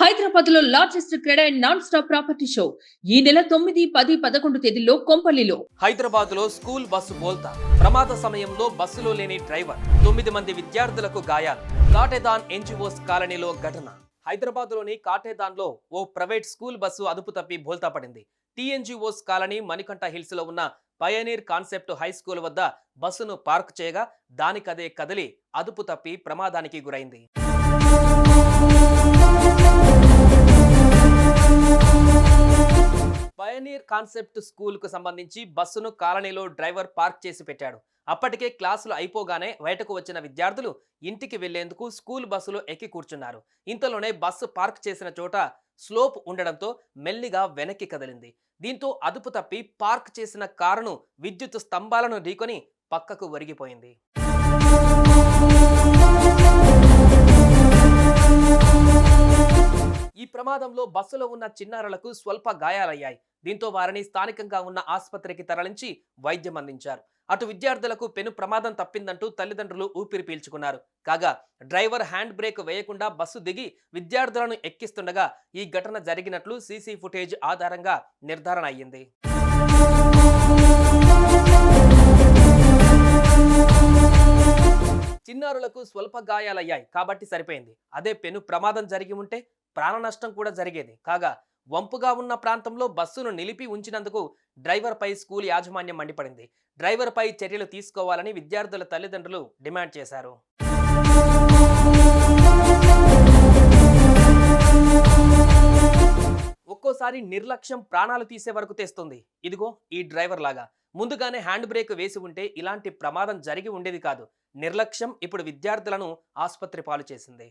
హైదరాబాద్లో largest cred and non stop property show ఈ నెల తొమ్మిది పది పదకొండు తేదీల్లో కొంపల్లిలో. హైదరాబాద్లో స్కూల్ బస్సు బోల్తా. ప్రమాద సమయంలో బస్సులో లేని డ్రైవర్. తొమ్మిది మంది విద్యార్థులకు గాయాలు. కాటేదాన్ ఎన్జిఓస్ కాలనీలో ఘటన. హైదరాబాద్లోని కాటేదాన్లో ఓ ప్రైవేట్ స్కూల్ బస్సు అదుపు తప్పి బోల్తా పడింది. టీఎన్జిఓస్ కాలనీ మణికంఠ హిల్స్లో ఉన్న పయనీర్ కాన్సెప్ట్ హై స్కూల్ వద్ద బస్సును పార్క్ చేయగా దానికదే కదిలి అదుపు తప్పి ప్రమాదానికి గురైంది. పయనీర్ కాన్సెప్ట్ స్కూల్కు సంబంధించి బస్సును కాలనీలో డ్రైవర్ పార్క్ చేసి పెట్టాడు. అప్పటికే క్లాసులు అయిపోగానే బయటకు వచ్చిన విద్యార్థులు ఇంటికి వెళ్ళేందుకు స్కూల్ బస్సులో ఎక్కి కూర్చున్నారు. ఇంతలోనే బస్సు పార్క్ చేసిన చోట స్లోప్ ఉండడంతో మెల్లిగా వెనక్కి కదిలింది. దీంతో అదుపు తప్పి పార్క్ చేసిన కారును విద్యుత్ స్తంభాలను ఢీకొని పక్కకు ఒరిగిపోయింది. ఈ ప్రమాదంలో బస్సులో ఉన్న చిన్నారులకు స్వల్ప గాయాలయ్యాయి. దీంతో వారిని స్థానికంగా ఉన్న ఆసుపత్రికి తరలించి వైద్యం అందించారు. అటు విద్యార్థులకు పెను ప్రమాదం తప్పిందంటూ తల్లిదండ్రులు ఊపిరి పీల్చుకున్నారు. కాగా డ్రైవర్ హ్యాండ్ బ్రేక్ వేయకుండా బస్సు దిగి విద్యార్థులను ఎక్కిస్తుండగా ఈ ఘటన జరిగినట్లు సీసీ ఫుటేజ్ ఆధారంగా నిర్ధారణ అయ్యింది. చిన్నారులకు స్వల్ప గాయాలయ్యాయి. కాబట్టి సరిపోయింది. అదే పెను ప్రమాదం జరిగి ఉంటే ప్రాణ నష్టం కూడా జరిగేది. కాగా వంపుగా ఉన్న ప్రాంతంలో బస్సును నిలిపి ఉంచినందుకు డ్రైవర్పై స్కూల్ యాజమాన్యం మండిపడింది. డ్రైవర్పై చర్యలు తీసుకోవాలని విద్యార్థుల తల్లిదండ్రులు డిమాండ్ చేశారు. ఒక్కోసారి నిర్లక్ష్యం ప్రాణాలు తీసే వరకు తెస్తుంది. ఇదిగో ఈ డ్రైవర్ లాగా. ముందుగానే హ్యాండ్ బ్రేక్ వేసి ఉంటే ఇలాంటి ప్రమాదం జరిగి ఉండేది కాదు. నిర్లక్ష్యం ఇప్పుడు విద్యార్థులను ఆసుపత్రి పాలు చేసింది.